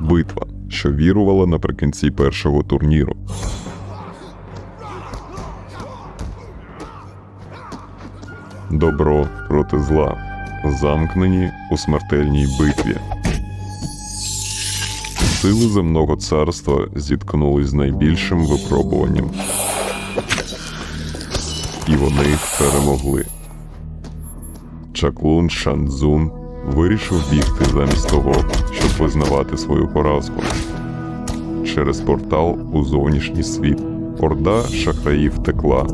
Битва, що вірувала наприкінці першого турніру. Добро проти зла, замкнені у смертельній битві. Сили земного царства зіткнулись з найбільшим випробуванням. І вони перемогли. Чаклун Шанзун вирішив бігти замість того, щоб визнавати свою поразку. Через портал у зовнішній світ орда шахраїв текла,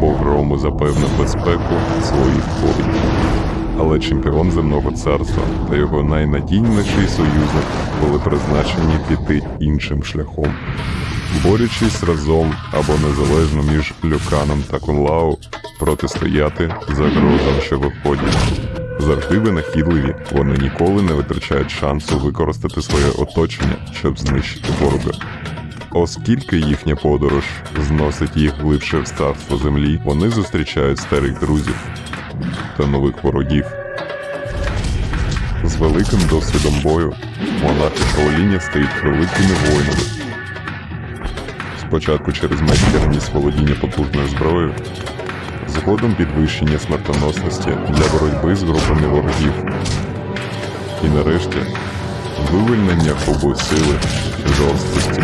бо грому запевнив безпеку своїх воїнів. Але чемпіон земного царства та його найнадійніший союзник були призначені піти іншим шляхом. Борючись разом або незалежно між Люканом та Кунлау, протистояти загрозам, що виходять. Завжди винахідливі, вони ніколи не витрачають шансу використати своє оточення, щоб знищити ворога. Оскільки їхня подорож зносить їх глибше в царство землі, вони зустрічають старих друзів та нових ворогів. З великим досвідом бою монахи Шаоліня стають великими воїнами. Спочатку через майстерність володіння потужною зброєю, згодом підвищення смертоносності для боротьби з групами ворогів. І нарешті вивільнення хобу сили жорсткості.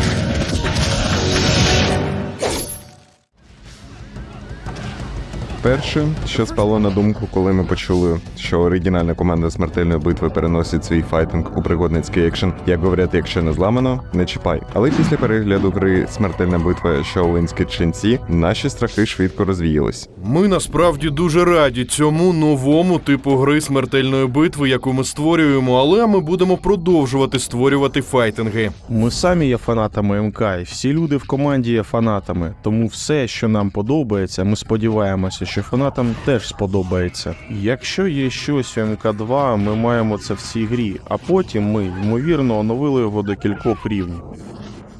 Перше, що спало на думку, коли ми почули, що оригінальна команда смертельної битви переносить свій файтинг у пригодницький екшен, як говорять, якщо не зламано, не чіпай. Але після перегляду гри Смертельна битва Шаолинські ченці наші страхи швидко розвіялись. Ми насправді дуже раді цьому новому типу гри смертельної битви, яку ми створюємо, але ми будемо продовжувати створювати файтинги. Ми самі є фанатами МК, і всі люди в команді є фанатами. Тому все, що нам подобається, ми сподіваємося, що фанатам теж сподобається. Якщо є щось у МК2, ми маємо це в цій грі, а потім ми ймовірно оновили його до кількох рівнів.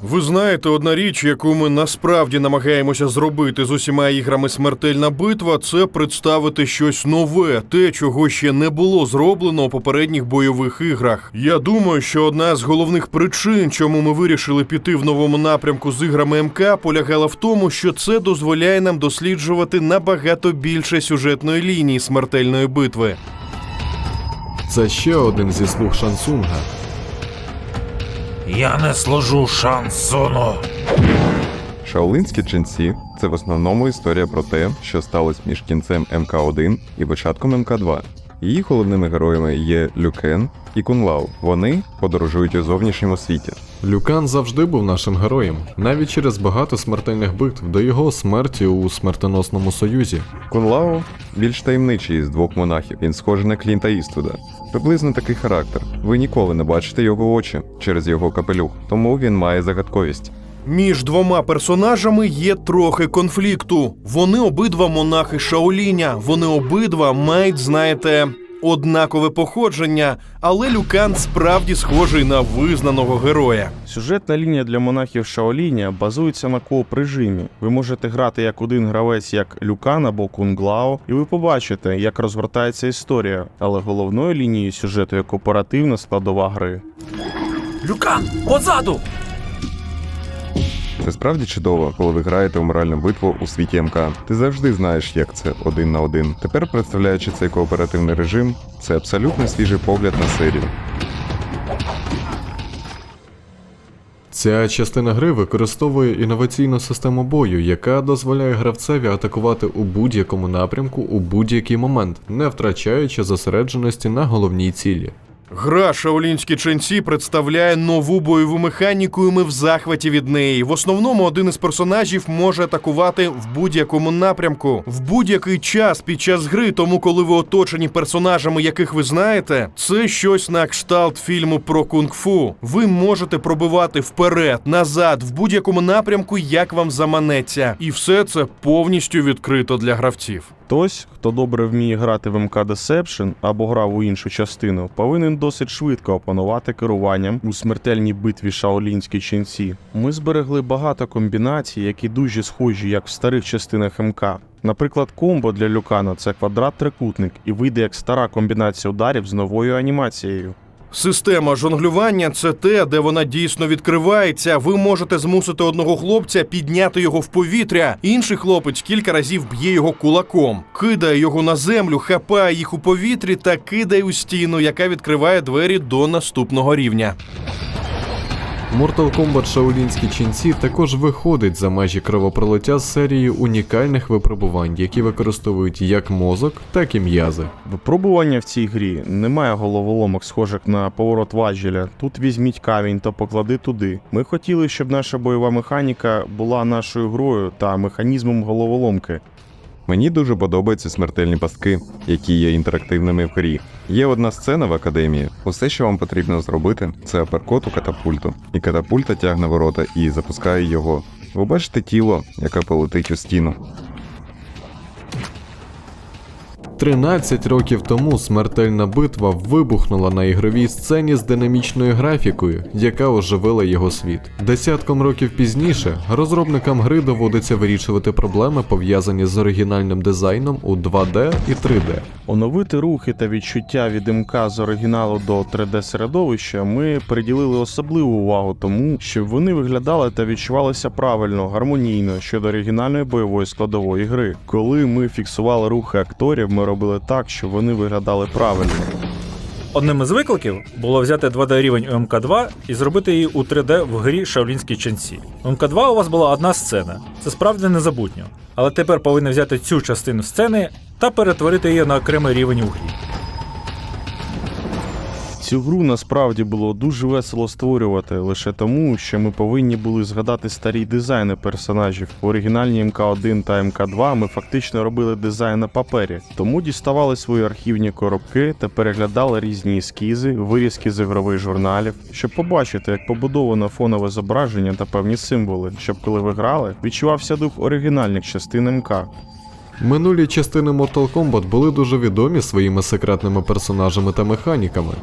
Ви знаєте, одна річ, яку ми насправді намагаємося зробити з усіма іграми Смертельна битва, це представити щось нове, те, чого ще не було зроблено у попередніх бойових іграх. Я думаю, що одна з головних причин, чому ми вирішили піти в новому напрямку з іграми МК, полягала в тому, що це дозволяє нам досліджувати набагато більше сюжетної лінії смертельної битви. Це ще один зі слуг Шансунга. Я не служу шансону. Шаолинські ченці це в основному історія про те, що сталося між кінцем МК1 і початком МК2. Її головними героями є Люкен і Кунлау. Вони подорожують у зовнішньому світі. Люкан завжди був нашим героєм, навіть через багато смертельних битв до його смерті у смертоносному союзі. Кунлау більш таємничий із двох монахів. Він схожий на Клінта Іствуда. Приблизно такий характер. Ви ніколи не бачите його очі через його капелюх, тому він має загадковість. Між двома персонажами є трохи конфлікту. Вони обидва монахи Шаоліня. Вони обидва мають, знаєте, однакове походження, але Люкан справді схожий на визнаного героя. Сюжетна лінія для монахів Шаоліня базується на кооп режимі. Ви можете грати як один гравець, як Люкан або Кунглао, і ви побачите, як розгортається історія. Але головною лінією сюжету є кооперативна складова гри. Люкан, позаду! Це справді чудово, коли ви граєте у моральну битву у світі МК. Ти завжди знаєш, як це один на один. Тепер, представляючи цей кооперативний режим, це абсолютно свіжий погляд на серію. Ця частина гри використовує інноваційну систему бою, яка дозволяє гравцеві атакувати у будь-якому напрямку у будь-який момент, не втрачаючи зосередженості на головній цілі. Гра Шаолінські ченці представляє нову бойову механіку, і ми в захваті від неї. В основному один із персонажів може атакувати в будь-якому напрямку, в будь-який час під час гри. Тому, коли ви оточені персонажами, яких ви знаєте, це щось на кшталт фільму про кунг-фу. Ви можете пробивати вперед, назад, в будь-якому напрямку, як вам заманеться, і все це повністю відкрито для гравців. Хтось, хто добре вміє грати в МК Deception або грав у іншу частину, повинен досить швидко опанувати керуванням у смертельній битві Шаолінські ченці. Ми зберегли багато комбінацій, які дуже схожі як в старих частинах МК. Наприклад, комбо для Люкана це квадрат-трикутник і вийде як стара комбінація ударів з новою анімацією. Система жонглювання це те, де вона дійсно відкривається. Ви можете змусити одного хлопця підняти його в повітря. Інший хлопець кілька разів б'є його кулаком, кидає його на землю, хапає їх у повітрі та кидає у стіну, яка відкриває двері до наступного рівня. Mortal Kombat Шаолінські ченці також виходить за межі кровопролиття з серією унікальних випробувань, які використовують як мозок, так і м'язи. Випробування в цій грі немає головоломок, схожих на поворот важеля. Тут візьміть камінь та поклади туди. Ми хотіли, щоб наша бойова механіка була нашою грою та механізмом головоломки. Мені дуже подобаються смертельні пастки, які є інтерактивними в грі. Є одна сцена в академії. Усе, що вам потрібно зробити, це аперкот у катапульту. І катапульта тягне ворота і запускає його. Ви бачите тіло, яке полетить у стіну. 13 років тому смертельна битва вибухнула на ігровій сцені з динамічною графікою, яка оживила його світ. Десятком років пізніше розробникам гри доводиться вирішувати проблеми, пов'язані з оригінальним дизайном у 2D і 3D. Оновити рухи та відчуття від МК з оригіналу до 3D середовища ми приділили особливу увагу тому, щоб вони виглядали та відчувалися правильно, гармонійно щодо оригінальної бойової складової гри. Коли ми фіксували рухи акторів, ми робили так, щоб вони виглядали правильно. Одним із викликів було взяти 2D рівень у МК2 і зробити її у 3D в грі Шаолінські ченці. У МК2 у вас була одна сцена. Це справді незабутньо. Але тепер повинні взяти цю частину сцени та перетворити її на окремий рівень у грі. Цю гру насправді було дуже весело створювати лише тому, що ми повинні були згадати старі дизайни персонажів. В оригінальній МК1 та МК2 ми фактично робили дизайн на папері, тому діставали свої архівні коробки та переглядали різні ескізи, вирізки з ігрових журналів, щоб побачити, як побудовано фонове зображення та певні символи, щоб коли ви грали, відчувався дух оригінальних частин МК. Минулі частини Mortal Kombat були дуже відомі своїми секретними персонажами та механіками.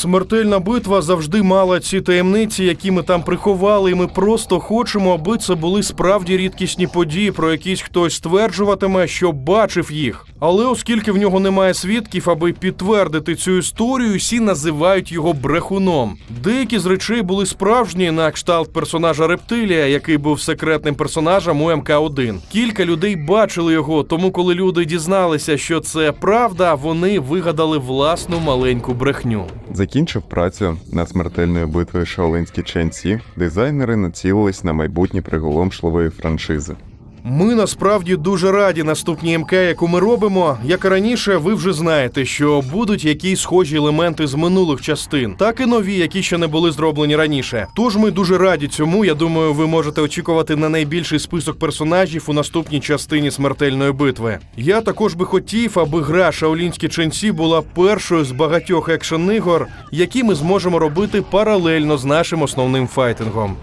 Смертельна битва завжди мала ці таємниці, які ми там приховали, і ми просто хочемо, аби це були справді рідкісні події, про якісь хтось стверджуватиме, що бачив їх. Але оскільки в нього немає свідків, аби підтвердити цю історію, всі називають його брехуном. Деякі з речей були справжні на кшталт персонажа Рептилія, який був секретним персонажем у МК1. Кілька людей бачили його, тому коли люди дізналися, що це правда, вони вигадали власну маленьку брехню. Закінчив працю над смертельною битвою Шаолинські ченці, дизайнери націлились на майбутнє приголомшливої франшизи. Ми насправді дуже раді наступній МК, яку ми робимо. Як і раніше, ви вже знаєте, що будуть якісь схожі елементи з минулих частин, так і нові, які ще не були зроблені раніше. Тож ми дуже раді цьому. Я думаю, ви можете очікувати на найбільший список персонажів у наступній частині смертельної битви. Я також би хотів, аби гра Шаолінські ченці була першою з багатьох екшен ігор, які ми зможемо робити паралельно з нашим основним файтингом.